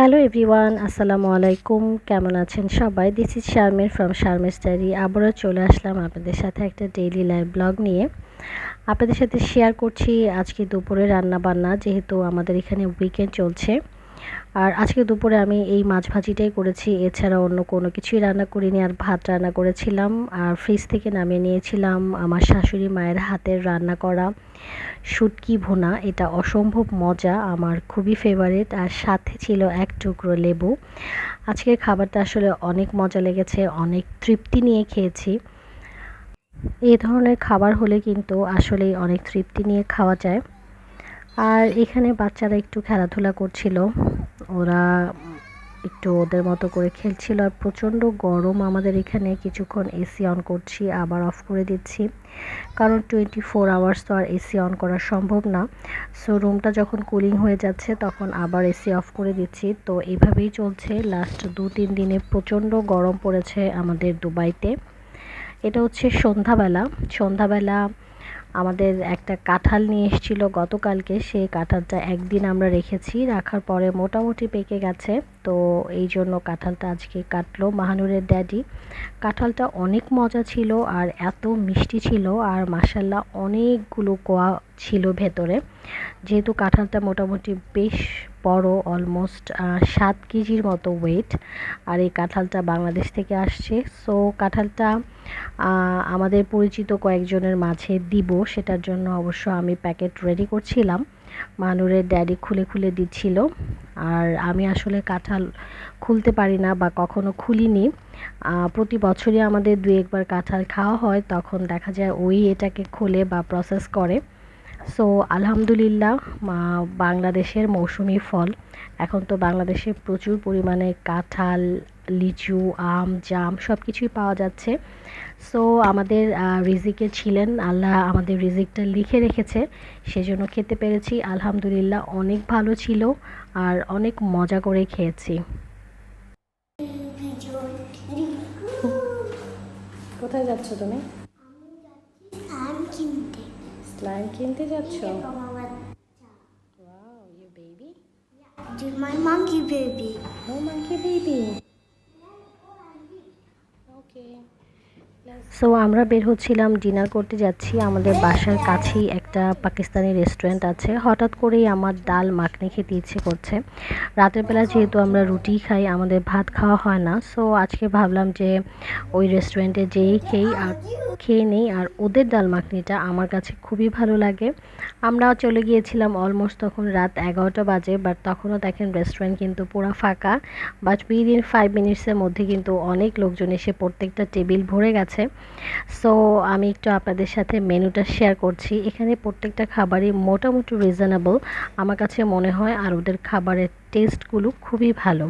Hello everyone আসসালামু আলাইকুম। কেমন আছেন সবাই? This is Sharmer from Sharmer study আবারও চলে আসলাম আপনাদের সাথে একটা ডেইলি লাইভ ব্লগ নিয়ে। আপনাদের সাথে শেয়ার করছি আজকে দুপুরে রান্না বান্না যেহেতু আমাদের এখানে উইকেন্ড চলছে। আর আজকে দুপুরে আমি এই মাছ ভাজিটাই করেছি, এছাড়া অন্য কোনো কিছুই রান্না করিনি, আর ভাত রান্না করেছিলাম। আর ফ্রিজ থেকে নামিয়ে নিয়েছিলাম আমার শাশুড়ি মায়ের হাতের রান্না করা শুটকি ভুনা, এটা অসম্ভব মজা, আমার খুবই ফেভারিট আর সাথে ছিল এক টুকরো লেবু। আজকের খাবারটা আসলে অনেক মজা লেগেছে, অনেক তৃপ্তি নিয়ে খেয়েছি। এই ধরনের খাবার হলে কিন্তু আসলেই অনেক তৃপ্তি নিয়ে খাওয়া যায়। আর এখানে বাচ্চারা একটু খেলাধুলা করছিল। ওরা একটু ওদের মতো করে খেলছিল আর প্রচণ্ড গরম আমাদের এখানে। কিছুক্ষণ এসি অন করছি, আবার অফ করে দিচ্ছি। কারণ টোয়েন্টি ফোর আওয়ার্স তো আর এসি অন করা সম্ভব না। সো রুমটা যখন কুলিং হয়ে যাচ্ছে, তখন আবার এসি অফ করে দিচ্ছি। তো এইভাবেই চলছে। লাস্ট দু তিন দিনে প্রচণ্ড গরম পড়েছে আমাদের দুবাইতে। এটা হচ্ছে সন্ধ্যাবেলা। সন্ধ্যাবেলা আমাদের একটা কাঁঠাল নিয়ে এসেছিল গতকালকে, সেই কাঁঠালটা একদিন আমরা রেখেছি, রাখার পরে মোটামুটি পেকে গেছে। তো এই জন্য কাঁঠালটা আজকে কাটলো মাহানুরের ড্যাডি। কাঁঠালটা অনেক মজা ছিল আর এত মিষ্টি ছিল আর মাসাল্লাহ অনেকগুলো কোয়া ছিল ভেতরে। যেহেতু কাঁঠালটা মোটামুটি বেশ বড় অলমোস্ট সাত কেজির মতো ওয়েট আর এই কাঁঠালটা বাংলাদেশ থেকে আসছে। সো কাঁঠালটা আমাদের পরিচিত কয়েকজনের মাঝে দিব, সেটার জন্য অবশ্য আমি প্যাকেট রেডি করছিলাম। মানুরের ড্যাডি খুলে খুলে দিচ্ছিল। আর আমি আসলে কাঁঠাল খুলতে পারি না বা কখনো খুলিনি। প্রতি বছরই আমাদের দু একবার কাঁঠাল খাওয়া হয়, তখন দেখা যায় ওই এটাকে খুলে বা প্রসেস করে। সো আলহামদুলিল্লাহ বাংলাদেশের মৌসুমি ফল। এখন তো বাংলাদেশে প্রচুর পরিমাণে কাঁঠাল লিচু আম জাম সব কিছুই পাওয়া যাচ্ছে। সো আমাদের রিজিকে ছিলেন। আল্লাহ আমাদের রিজিকটা লিখে রেখেছে। সেজন্য খেতে পেরেছি। আলহামদুলিল্লাহ অনেক ভালো ছিল আর অনেক মজা করে খেয়েছি। কোথায় যাচ্ছ তুমি? স্লাইম কিনতে। যাচ্ছ Wow, you baby? My monkey baby. Oh, monkey baby. So আমরা বের হচ্ছিলাম ডিনার করতে যাচ্ছি। আমাদের বাসার কাছেই একটা পাকিস্তানি রেস্টুরেন্ট আছে। হঠাৎ করেই আমার ডাল মাখনি খেতে ইচ্ছে করছে। রাতের বেলা যেহেতু আমরা রুটি খাই, আমাদের ভাত খাওয়া হয় না। সো আজকে ভাবলাম যে ওই রেস্টুরেন্টে যেই খেই আর খেয়ে নেই। আর ওদের ডাল মাখনিটা আমার কাছে খুবই ভালো লাগে। আমরা চলে গিয়েছিলাম অলমোস্ট তখন রাত এগারোটা বাজে বাট তখনও দেখেন রেস্টুরেন্ট কিন্তু পুরো ফাঁকা। বাট উইদিন ফাইভ মিনিটসের মধ্যে কিন্তু অনেক লোকজন এসে প্রত্যেকটা টেবিল ভরে গেছে। সো আমি একটু আপনাদের সাথে মেনুটা শেয়ার করছি। এখানে প্রত্যেকটা খাবারই মোটামুটি রিজনেবল আমার কাছে মনে হয় আর ওদের খাবারের টেস্টগুলো খুবই ভালো।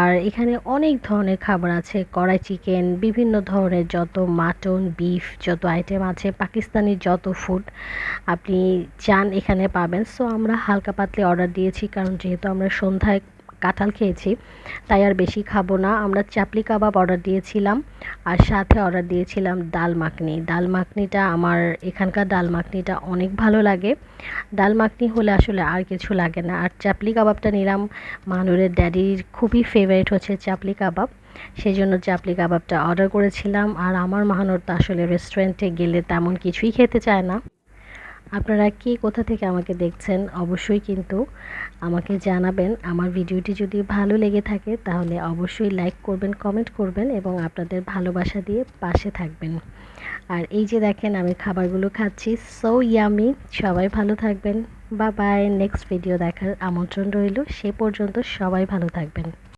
আর এখানে অনেক ধরনের খাবার আছে। কড়াই চিকেন বিভিন্ন ধরনের যত মাটন বিফ যত আইটেম আছে, পাকিস্তানি যত ফুড আপনি চান এখানে পাবেন। সো আমরা হালকা পাতলে অর্ডার দিয়েছি। কারণ যেহেতু আমরা সন্ধ্যায় কাঁঠাল খেয়েছি, তাই আর বেশি খাব না। আমরা চাপলি কাবাব অর্ডার দিয়েছিলাম আর সাথে অর্ডার দিয়েছিলাম ডাল মাখনি। ডাল মাখনিটা আমার এখানকার ডাল মাখনিটা অনেক ভালো লাগে। ডাল মাখনি হলে আসলে আর কিছু লাগে না। আর চাপলি কাবাবটা নিলাম, মানুরের ড্যাডির খুবই ফেভারিট হচ্ছে চাপলি কাবাব। সেই জন্য চাপলি কাবাবটা অর্ডার করেছিলাম। আর আমার মাহানোর তো আসলে রেস্টুরেন্টে গেলে তেমন কিছুই খেতে চায় না। আপনারা কে কোথা থেকে আমাকে দেখছেন, অবশ্যই কিন্তু আমাকে জানাবেন। আমার ভিডিওটি যদি ভালো লেগে থাকে, তাহলে অবশ্যই লাইক করবেন কমেন্ট করবেন এবং আপনাদের ভালোবাসা দিয়ে পাশে থাকবেন। আর এই যে দেখেন, আমি খাবারগুলো খাচ্ছি। সো ইয়ামি সবাই ভালো থাকবেন। বা বাই নেক্সট ভিডিও দেখার আমন্ত্রণ রইল। সে পর্যন্ত সবাই ভালো থাকবেন।